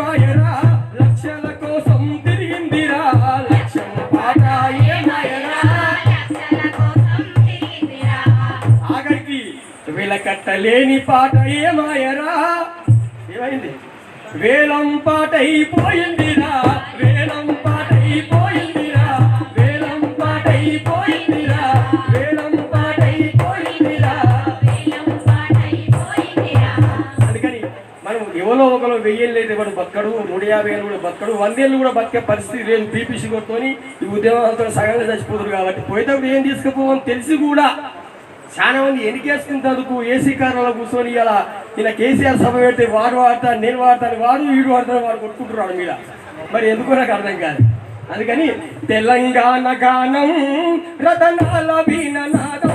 మాయరా లక్షల కోసం తిరిగిందిరా. లక్ష్యం పాట ఏ మాయరా ఆఖరికి వెలకట్టలేని పాట ఏ మాయరా? ఏమైంది? వేలం పాట అయిపోయిందిరా ఎవరో ఒకరు వెయ్యేళ్ళు అయితే వాడు బతకడు నూట యాభై ఏళ్ళు కూడా బతకడు వందేళ్ళు కూడా బతికే పరిస్థితి లేదు పీపీసీ కొట్టుకొని ఈ ఉద్యమంతో సగంగా చచ్చిపోతారు కాబట్టి పోయేటప్పుడు ఏం తీసుకుపోవని తెలిసి కూడా చాలా మంది ఎన్నికేసుకున్నందుకు ఏసీ కారులో కూర్చొని ఇలా ఇలా కేసీఆర్ సభ పెడితే వాడు వాడతాను నేను వాడతాను వాడు వీడు వాడతాను వాడు కొట్టుకుంటున్నాడు మీద. మరి ఎందుకు నాకు అర్థం కాదు. అందుకని తెలంగాణ గానం రతనాల వీణనాదం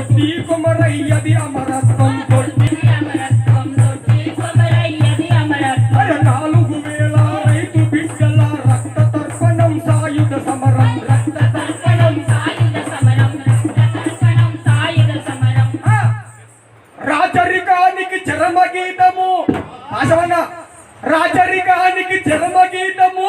పౌరుషం కొమరయ్యది అమరత్వం కొట్టి. నాలుగు వేల రైతు బిడ్డల రక్త తర్పణం సాయుధ సమరం. రక్త తర్పణం ఆ! రాజరికానికి చరమ గీతము రాజరికానికి చరమ గీతము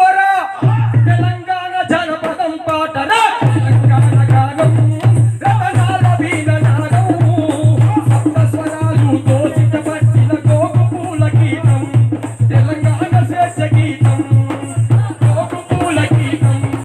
போறோம்